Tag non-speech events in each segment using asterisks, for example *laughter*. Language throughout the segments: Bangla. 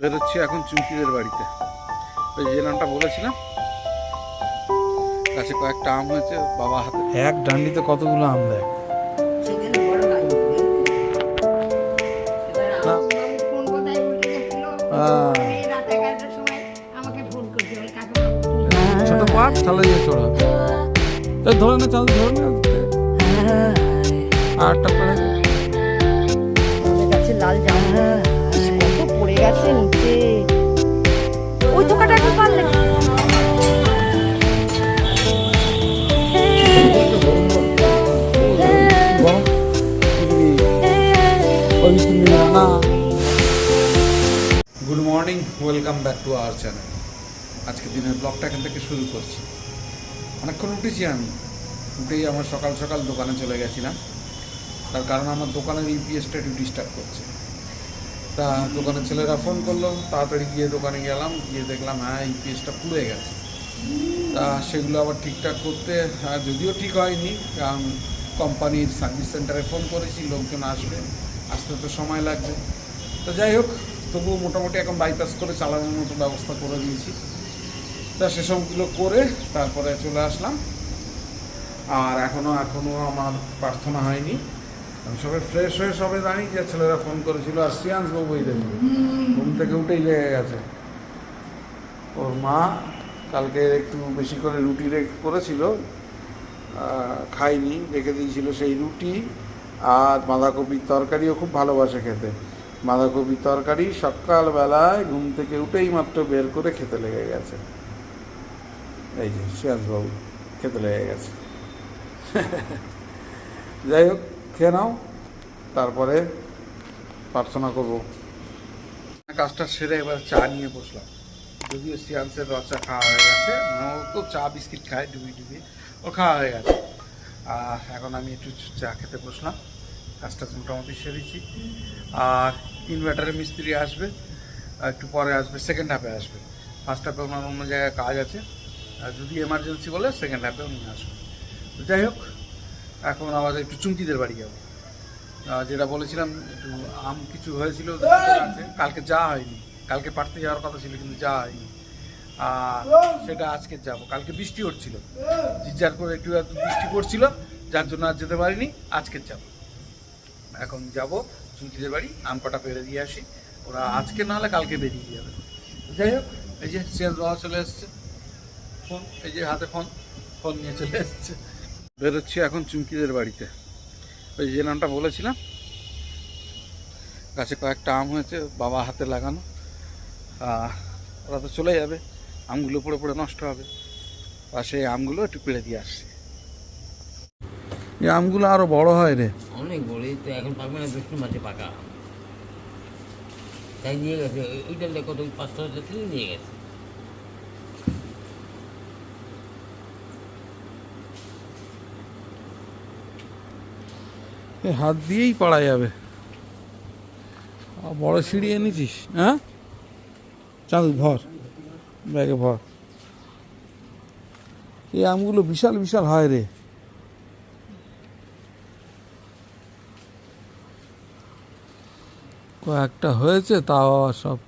বেরোচ্ছি এখন চুমকিদের বাড়িতে। ওই যে নামটা বলেছিলাম? কাছে কয়েকটা আম হয়েছে বাবা হাতে এক ডান্ডিতে কতগুলো আম দেয় ছোট পাট তাহলে দিয়ে চড়া ধরে না চাল ধরে না। আটটা করে লাল জামা। গেছে নিচে ওই দোকানটা একটু পারলে good morning, welcome back to our channel. আজকে দিনের ব্লগটা এখান থেকে শুরু করছি। অনেকক্ষণ উঠেছি আমি। উঠেই আমার সকাল সকাল দোকানে চলে গেছিলাম। তার কারণ আমার দোকানের ইউপিএসটা একটু ডিস্টার্ব করছে। তা দোকানের ছেলেরা ফোন করল তাড়াতাড়ি গিয়ে দোকানে গেলাম গিয়ে দেখলাম হ্যাঁ ইউপিএসটা পুড়ে গেছে। তা সেগুলো আবার ঠিকঠাক করতে হ্যাঁ, যদিও ঠিক হয়নি কারণ কোম্পানির সার্ভিস সেন্টারে ফোন করেছি লোকজন আসবে আসতে তো সময় লাগবে। তো যাই হোক তবুও মোটামুটি এখন বাইপাস করে চালানোর মতো ব্যবস্থা করে দিয়েছি। তা সেসবগুলো করে তারপরে চলে আসলাম। আর এখনও এখনও আমার প্রার্থনা হয়নি। আমি সবে ফ্রেশ হয়ে সবে দাঁড়িয়ে যে ছেলেরা ফোন করেছিল আর শ্রিয়াংশ বাবুই দেখব ঘুম থেকে উঠেই লেগে গেছে। ওর মা কালকে একটু বেশি করে রুটি রেখে করেছিল খাইনি রেখে দিয়েছিল সেই রুটি আর বাঁধাকপির তরকারিও খুব ভালোবাসে খেতে। বাঁধাকপির তরকারি সকালবেলায় ঘুম থেকে উঠেই মাত্র বের করে খেতে লেগে গেছে। এই যে শ্রেয়াসবাবু খেতে লেগে গেছে। *laughs* যাই হোক খেয়ে নাও, তারপরে প্রার্থনা করব। কাজটা সেরে এবার চা নিয়ে বসলাম। যদিও সিয়ান্সের রচা খাওয়া হয়ে গেছে মানে ও তো চা বিস্কিট খায়, ডুবি ডুবি, ও খাওয়া হয়ে গেছে। আর এখন আমি একটু চা খেতে বসলাম, কাজটা মোটামুটি সেরেছি। আর ইনভার্টারের মিস্ত্রি আসবে একটু পরে আসবে সেকেন্ড হাফে আসবে। ফার্স্ট হাফে ওনার অন্য জায়গায় কাজ আছে, আর যদি এমার্জেন্সি বলে সেকেন্ড হাফে উনি আসবে। যাই হোক এখন আবার একটু চুমকিদের বাড়ি যাব। যেটা বলেছিলাম, একটু আম কিছু হয়েছিল। কালকে যাওয়া হয়নি। কালকে পাঠতে যাওয়ার কথা ছিল, কিন্তু যা হয়নি। আর সেটা আজকে যাব। কালকে বৃষ্টি হচ্ছিল। জিজ্ঞার করে একটু বৃষ্টি পড়ছিল, যার জন্য আর যেতে পারিনি। আজকে যাব। এখন যাব চুমকিদের বাড়ি, আম কটা পেরে দিয়ে আসি। ওরা আজকে না হলে কালকে বেরিয়ে যাবে। যাই হোক, এই যে বাবা চলে এসছে। ফোন, এই যে হাতে ফোন ফোন নিয়ে চলে এসছে। বেরোচ্ছি এখন চুমকিদের বাড়িতে। ওই যে নামটা বলেছিলাম, গাছে কয়েকটা আম হয়েছে, বাবা হাতে লাগানো। ওরা তো চলে যাবে, আমগুলো পড়ে পড়ে নষ্ট হবে। আর সেই আমগুলো একটু পেড়ে দিয়ে আসছে। এই আমগুলো আরও বড় হয় রে। অনেক বড় তো এখন না মাঠে পাকা। তাই নিয়ে গেছে, ওই- ওইটা দেখো তো ওই পাঁচটা নিয়ে গেছে। হাত দিয়েই পাড়া যাবে। বড় সিঁড়ি এনেছিস হ্যাঁ? চাঁদ ভর, ব্যাগে ভর। এই আমগুলো বিশাল বিশাল হয় রে। কয়েকটা হয়েছে, তাও আবার সব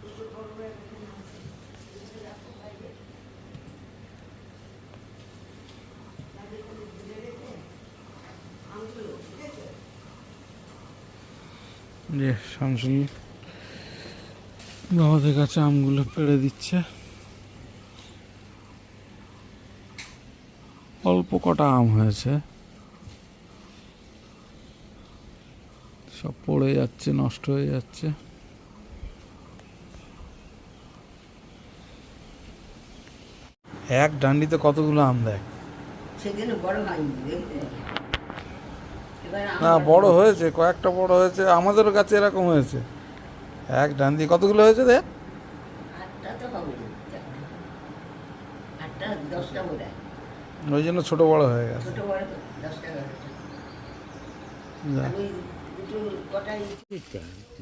যে শামসুল বাবাদের কাছে আমগুলো পেড়ে দিচ্ছে। অল্প কটা আম হয়েছে। সব পড়ে যাচ্ছে, নষ্ট হয়ে যাচ্ছে। এক ডান্ডিতে কতগুলো আম দেয় সেখানে বড় হয়নি না বড় হয়েছে কয়েকটা বড় হয়েছে আমাদের কাছে এরকম হয়েছে। এক ডান দিয়ে কতগুলো হয়েছে দেখ? ওই জন্য ছোট বড় হয়ে গেছে। ছোট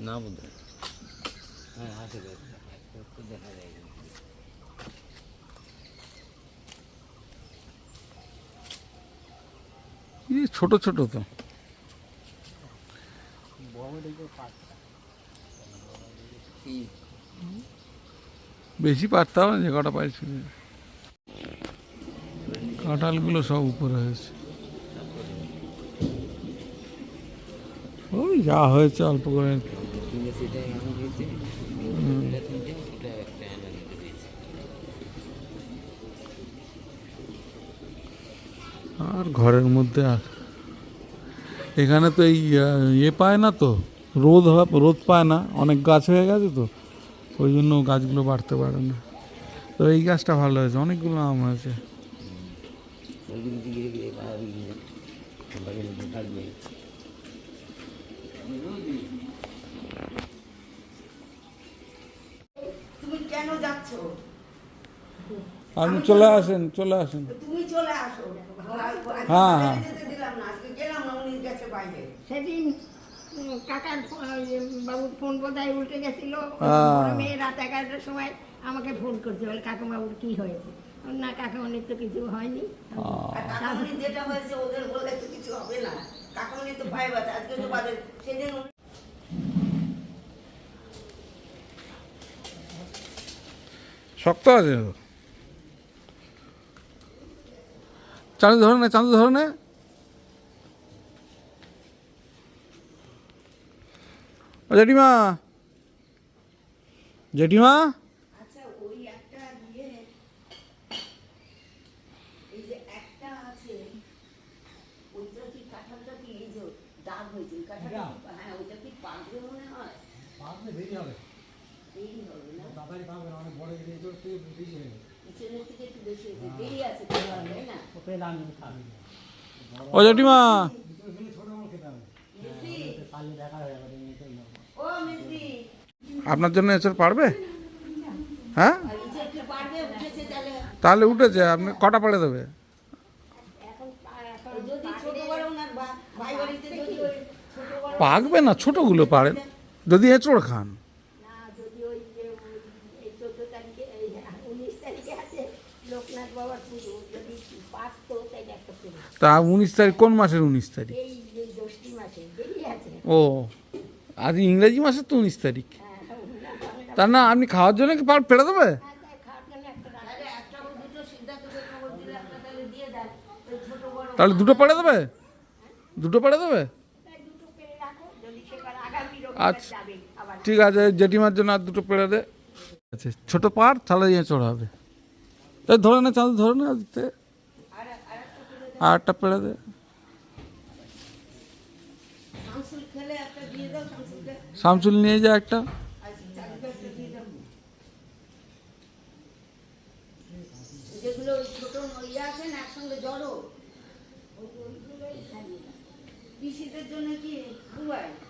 না বোধ হ্যাঁ। দেখো যায়। ছোট ছোট তো। বেশি পারতাম না যে কটা পাইছি কাঁঠালগুলো সব উপরে হয়েছে। ওই যা হয়েছে অল্প করে। আর ঘরের মধ্যে আর এখানে তো এই ইয়ে পায় না তো রোদ হয়- রোদ পায় না অনেক গাছ হয়ে গেছে তো ওই জন্য গাছগুলো বাড়তে পারে না। তো এই গাছটা ভালো হয়েছে অনেকগুলো আম হয়েছে। আপনি চলে আসেন চলে আসেন। হ্যাঁ, হ্যাঁ। যেতে দিলাম না আজকে গেলাম না উনি গেছে বাইরে সেদিন উম, কাকার বাবুর ফোন বোধহয় উল্টে গেছিল। মেয়ে রাত এগারোটার সময় আমাকে ফোন করছে বলে কাকুবাবুর কি হয়েছে? না কাকামণির তো কিছু হয়নি। কাকামণি যেটা হয়েছে ওদের বললে তো কিছু হবে না। কাকামণি তো ভয় বাঁচে আজকে তো বাদে সেদিন শক্ত আছে। চাঁদু ধরে নে চাঁদু ধরে নে ও জেঠিমা জেঠিমা আচ্ছা ওই একটা ইয়ে এই যে একটা আছে ওইটা কি কাঁঠালটা কি এই যে দাগ হয়েছে ওই কাঁঠালটা কি- হ্যাঁ ওইটা কি পাকবে মনে হয় দেরি হবে না পিছনের থেকে একটু বেশি হয়েছে দেরি আছে তো, তাই না? ও জেঠিমা। মিষ্টি? ও মিষ্টি আপনার জন্য এসে পারবে? হ্যাঁ? তাহলে উঠেছে, আপনি কটা পাড়ে দেবে? পাকবে না, ছোটগুলো পারেন যদি এঁচড় খান। তা উনিশ তারিখ, কোন মাসের উনিশ তারিখ? ও, আজ ইংরেজি মাসের তো উনিশ তারিখ। তা না, আপনি খাওয়ার জন্য কি পার ফেলে দেবে? তাহলে দুটো পাড়ে দেবে? দুটো পাড়ে দেবে? আচ্ছা। ঠিক আছে, জেঠিমার জন্য আর দুটো পেড়ে দে। আচ্ছা ছোট পাড় তাহলে এঁচড় হবে। তাই ধরে না চাঁদ ধরে না আর একটা পেড়ে দে। শামসুল নিয়ে যা একটা আর চারটা একটা দিয়ে দাও যেগুলো ওই ছোট ইয়ে আছে না একসঙ্গে জড়ো পিসিদের জন্য কি দুবাই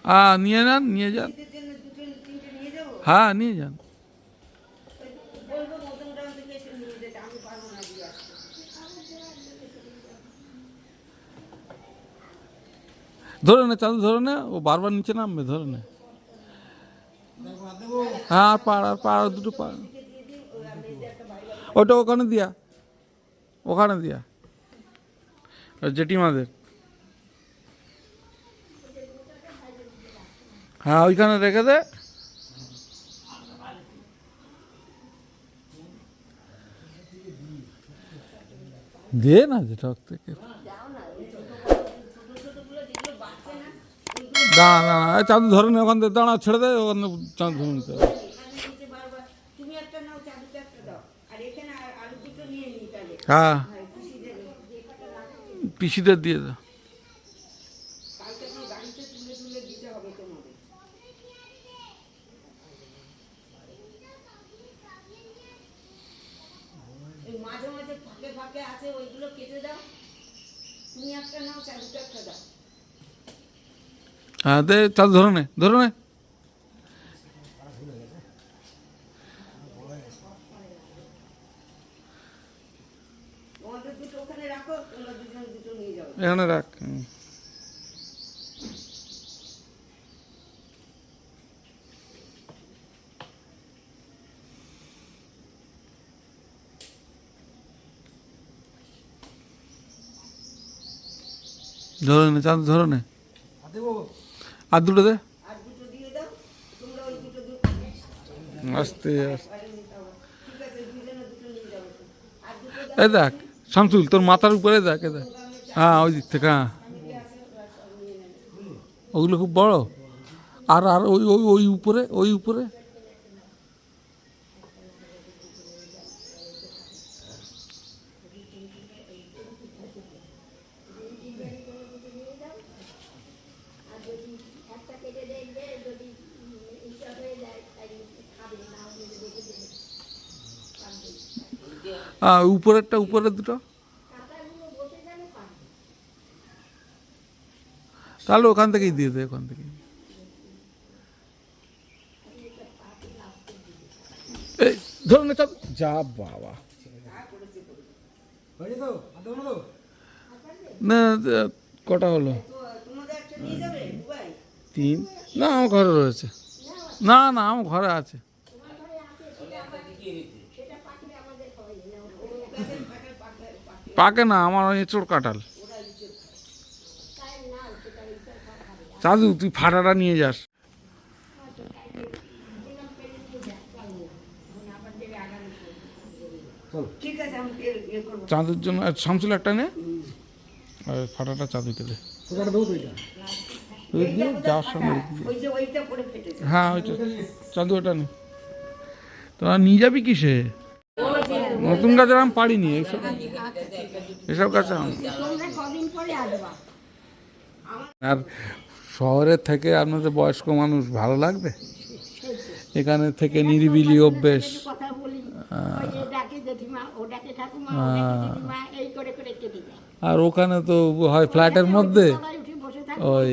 হ্যাঁ নিয়ে যান নিয়ে যান পিসিদের জন্য দুটো তিনটে নিয়ে যাব হ্যাঁ নিয়ে যান বলব মধ্যম গ্রাম থেকে এসে নিয়ে যেতে আমি পারব না দিয়ে আসতে ধরে নে চাঁদ ধরে নে ও বারবার নিচে নামবে ধরে নে হ্যাঁ আর পাড় আর পাড় আর দুটো পাড় ওটা ওখানে দিয়া ওখানে দিয়া ওই জেঠিমাদের? হ্যাঁ ওইখানে রেখে দে। দে না যেটা ওর থেকে। দাঁড়া দাঁড়া চাঁদু ধরে নে ওখান থেকে দাঁড়া ছেড়ে দে ওখান চাঁদ ধরে নিতে হবে। হ্যাঁ। পিসিদের দিয়ে দাও। মাঝে মাঝে ফাঁকে ফাঁকে আছে ওইগুলো কেটে দাও। তুমি একটা নাও একটা দাও। হ্যাঁ দে চাঁদ ধরে নে ধরে নে তোমাদের দুটো ওখানে রাখো তোমরা দুজন দুটো নিয়ে যাও এখানে রাখ। হুম। ধরে নে চাঁদ ধরে নে। আর দুটো দে। আর দুটো দিয়ে দাও তোমরা ওই দুটো দুটো আস্তে আস্তে। এই দেখ শামসুল তোর মাথার উপরে দেখ এ দেখ। হ্যাঁ ওই দিক থেকে হ্যাঁ। ওগুলো খুব বড়। আর আর ওই ওই ওই উপরে ওই উপরে। আর যদি একটা কেটে দেখবে যদি ইচ্ছা হয়ে যায় তাই খাবে না হলে রেখে দেবে হ্যাঁ ওই উপরেরটা উপরের দুটো কাঁটাগুলো বসে যাবে পারবে তাহলে ওখান থেকেই দিয়ে দেয় ওখান থেকে এই, ধরুন এটা যা বাবা। না কটা হলো? তিন। না, আমার ঘরে রয়েছে। না না, আমার ঘরে আছে। পাকে না, আমার ওই এঁচড় কাটাল চাদু তুই ফাটাটা নিয়ে যাস। ইয়ে চাঁদের জন্য আর শামসুল একটা নে। আর ফাটাটা চাঁদুকে দে। যাওয়ার সময় হ্যাঁ ওইটা। চাঁদু ওটা নে। তোরা নিয়ে যাবি কিসে? নতুন গাছের আম পারিনি এইসব? এসব গাছে আম। তোমরা কদিন পরে আসবা? আর শহরের থেকে আপনাদের বয়স্ক মানুষ ভালো লাগবে? এখানে থেকে নিরিবিলি অভ্যেস। একটু কথা বলি ওই যে ডাকে জেঠিমা ও ডাকে ঠাকুমা ও ডাকে জেঠিমা এই করে করে কেটে যায় আর ওখানে তো হয় ফ্ল্যাটের মধ্যে? ওই।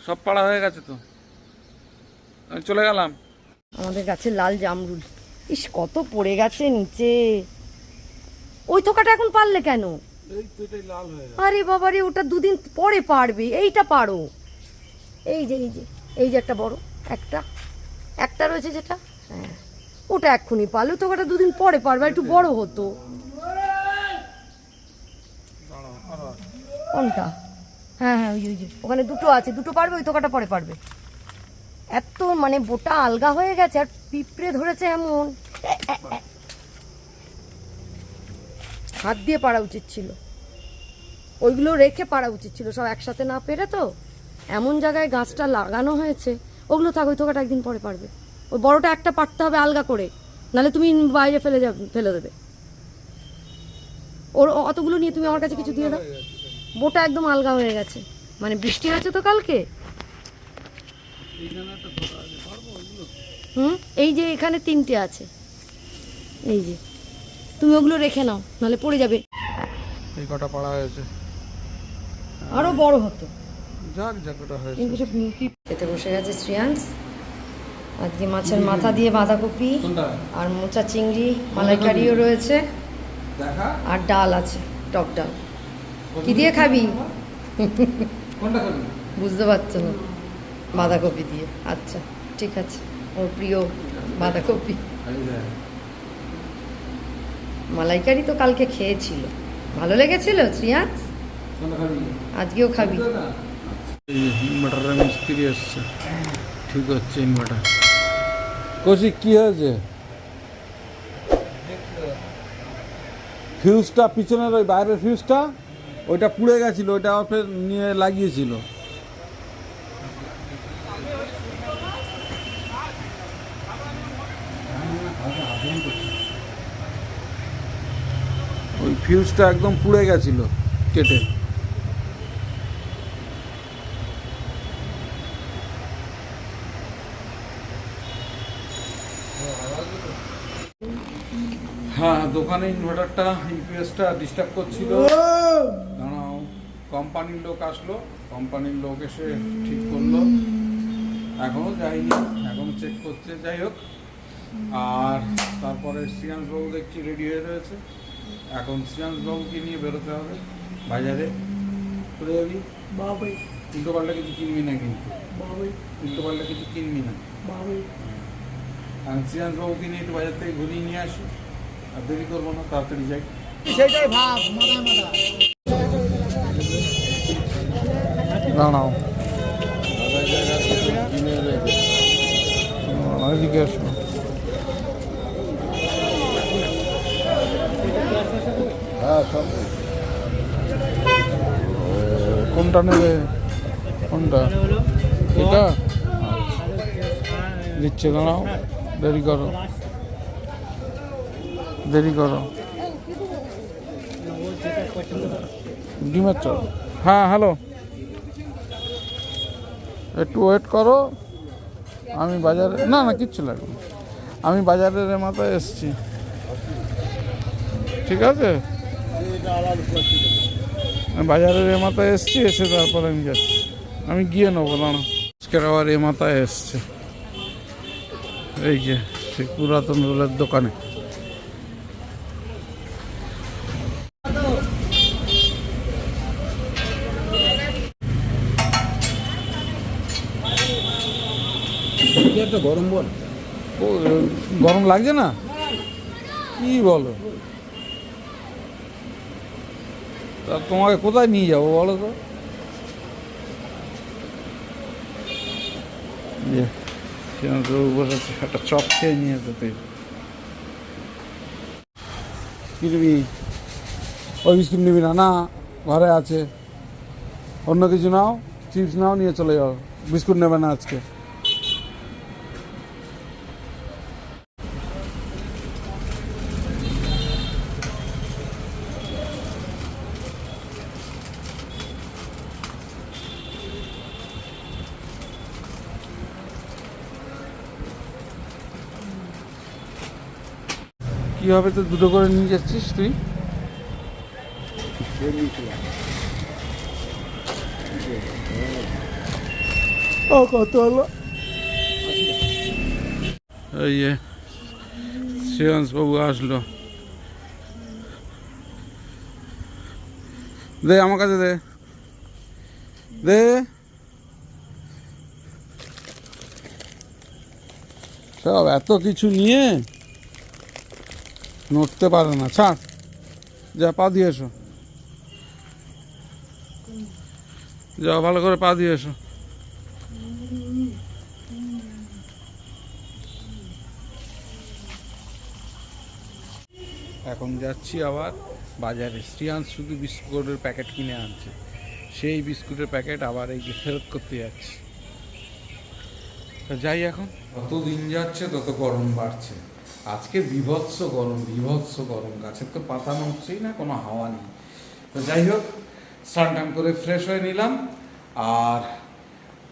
সব পাড়া হয়ে গেছে তো? চলে গেলাম। আমাদের গাছে লাল জামরুল। ইস কত পড়ে গেছে নিচে। ওই থোকাটা এখন পারলে কেন? আরে বাবারে ওটা দুদিন পরে পারবে এইটা পারো। এই যে এই যে এই যে একটা বড় একটা একটা রয়েছে যেটা? হ্যাঁ ওটা এক্ষুনি পারলে ওটা দুদিন পরে পারবে একটু বড় হতো। কোনটা? হ্যাঁ হ্যাঁ ওই যে ওখানে দুটো আছে দুটো পারবে ওই তোকাটা পরে পারবে। এত মানে বোটা আলগা হয়ে গেছে আর পিঁপড়ে ধরেছে এমন। হাত দিয়ে পারা উচিত ছিল। ওইগুলো রেখে পারা উচিত ছিল। সব একসাথে না পেরে তো এমন জায়গায় গাছটা লাগানো হয়েছে, ওগুলো থাক, ওই তোকাটা একদিন পরে পারবে। ওই বড়টা একটা পারতে হবে আলগা করে নাহলে তুমি বাইরে ফেলে যাবে, ফেলে দেবে। ওর অতগুলো নিয়ে তুমি আমার কাছে কিছু দিয়ে দাও। বোটা একদম আলগা হয়ে গেছে। মানে বৃষ্টি হয়েছে তো কালকে? হুম? এই যে এখানে তিনটে আছে। এই যে। তুমি ওগুলো রেখে নাও নাহলে পড়ে যাবে। এই কটা পাড়া হয়েছে। আরও বড় হতো। যাক যাক ওটা হয়েছে। কিন্তু সব খেতে বসে গেছে শ্রিয়াংশ। আজকে মাছের মাথা দিয়ে বাঁধাকপি আর মোচা চিংড়ি মালাইকারিও রয়েছে। আর ডাল আছে টক ডাল। কি দিয়ে খাবি? বুঝতে পারছ না। বাঁধাকপি দিয়ে। আচ্ছা ঠিক আছে। ওর প্রিয় বাঁধাকপি। মালাইকারি তো কালকে খেয়েছিল ভালো লেগেছিল খাবি আজকেও খাবি ইনভার্টারের মিস্ত্রি এসছে ঠিক হচ্ছে ইনভার্টার কৌশিক কি হয়েছে ফিউজটা পিছনের ওই বাইরের ফিউজটা ওইটা পুড়ে গেছিল ওইটা ফের নিয়ে লাগিয়েছিল ওই ফিউজটা একদম পুড়ে গেছিল কেটে। হ্যাঁ দোকানে ইনভার্টারটা ইউপিএসটা ডিস্টার্ব করছিল। দাঁড়াও কোম্পানির লোক আসলো কোম্পানির লোক এসে ঠিক করল। এখনও যায়নি এখন চেক করছে যাই হোক। আর তারপরে শ্রিয়াংশবাবু দেখছি রেডি হয়ে রয়েছে। এখন শ্রীয়াংশবাবুকে নিয়ে বেরোতে হবে বাজারে। করে যাবি? বাবাই। উল্টো পাল্টা কিছু কিনবি না কিন্তু। বাবাই। উল্টো পাল্টা কিছু কিনবি না। বাবাই। কারণ হ্যাঁ। শ্রীয়াংশবাবুকে নিয়ে একটু বাজার থেকে ঘুরিয়ে নিয়ে আসি। আর দেরি করব না তাড়াতাড়ি যাই। সেটাই ভাব মাথা মাথা দাঁড়াও জিজ্ঞাসা কোনটা নেবে? কোনটা? এটা? দিচ্ছে, দাঁড়াও। দেরি করো। দেরি করো। ডিমের চল হ্যাঁ হ্যালো। একটু ওয়েট করো। আমি বাজারে না না, কিচ্ছু লাগবে আমি বাজারের মাথায় এসছি। ঠিক আছে? বাজারের এ মাথায় এসছি এসে তারপরে আমি যাচ্ছি। আমি গিয়ে নেব না আজকের আবার এ মাথায় এসছে। এই যে সেই পুরাতন রোলের দোকানে। গরম বল। গরম লাগছে না? কি বলো? তা তোমাকে কোথায় নিয়ে যাব বলো তো? ইয়ে, বসেছে একটা চপ খেয়ে নিয়ে যেতে কি নিবি? ওই বিস্কুট নিবি না না ঘরে আছে। অন্য কিছু নাও চিপস নাও নিয়ে চলে যাও। বিস্কুট নেবে না আজকে। কীভাবে তো দুটো করে নিয়ে যাচ্ছিস তুই? ও, কত হলো? এই যে বাবু আসলো। দে আমার কাছে দে। দে। সব এত কিছু নিয়ে নড়তে পারে না। ছাড়। যা, পা দিয়ে এসো। যা ভালো করে পা দিয়ে এসো। এখন যাচ্ছি আবার বাজারে। শ্রিয়াংশ শুধু বিস্কুটের প্যাকেট কিনে আনছে। সেই বিস্কুটের প্যাকেট আবার এই ফেরত করতে যাচ্ছি। যাই এখন। যত দিন যাচ্ছে, তত গরম বাড়ছে। আজকে বিভৎস গরম বিভৎস গরম। গাছের তো পাতা নড়ছেই না কোনো হাওয়া নেই। তো যাই হোক স্নান টান করে ফ্রেশ হয়ে নিলাম। আর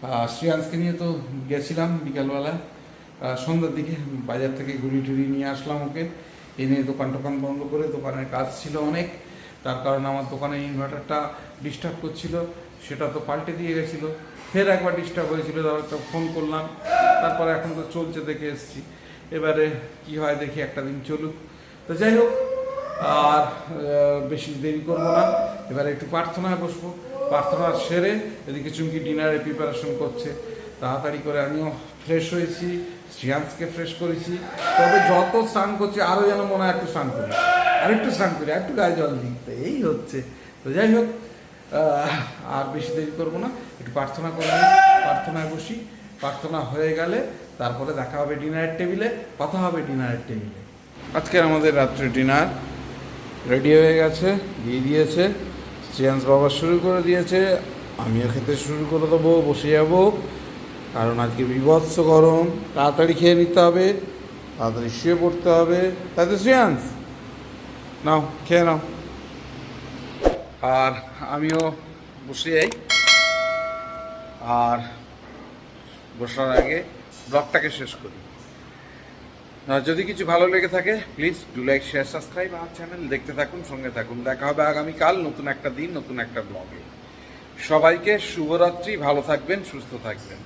আহ, নিয়ে তো গেছিলাম বিকালবেলা। সন্ধ্যার দিকে বাজার থেকে ঘুরি টুরি নিয়ে আসলাম ওকে। এনে দোকান টোকান বন্ধ করে দোকানের কাজ ছিল অনেক। তার কারণে আমার দোকানে ইনভার্টারটা ডিস্টার্ব করছিল সেটা তো পাল্টে দিয়ে গেছিল। ফের একবার ডিস্টার্ব হয়েছিল তারপর ফোন করলাম। তারপরে এখন তো চলছে দেখে এসেছি। এবারে কি হয় দেখি একটা দিন চলুক। তো যাই হোক, আর বেশি দেরি করব না। এবারে একটু প্রার্থনায় বসবো। প্রার্থনা সেরে এদিকে চুমকি ডিনারে প্রিপারেশন করছে। তাড়াতাড়ি করে আমিও ফ্রেশ হয়েছি, শ্রিয়াংশকে ফ্রেশ করেছি। তবে যত স্নান করছি, আরও যেন মনে হয় একটু স্নান করি। আর একটু স্নান করি একটু গায়ে জল দিই। তো এই হচ্ছে। তো যাই হোক আর বেশি দেরি করব না। একটু প্রার্থনা করে প্রার্থনায় বসি। প্রার্থনা হয়ে গেলে তারপরে দেখা হবে ডিনারের টেবিলে কথা হবে ডিনারের টেবিলে আজকে আমাদের রাত্রে ডিনার রেডি হয়ে গেছে, দিয়ে দিয়েছে। শ্রেয়াংশ বাবা শুরু করে দিয়েছে, আমিও খেতে শুরু করে দেবো, বসে যাব। কারণ আজকে বিভৎস গরম, তাড়াতাড়ি খেয়ে নিতে হবে, তাড়াতাড়ি শুয়ে পড়তে হবে। তাই তো শ্রেয়াংশ, নাও, খেয়ে নাও। আর আমিও বসে যাই। আর বসার আগে ব্লগটাকে শেষ করি। যদি কিছু ভালো লেগে থাকে please do like share subscribe আমার চ্যানেল দেখতে থাকুন, সঙ্গে থাকুন। দেখা হবে আগামীকাল নতুন একটা দিন, নতুন একটা ব্লগে সবাইকে শুভরাত্রি, ভালো থাকবেন, সুস্থ থাকবেন।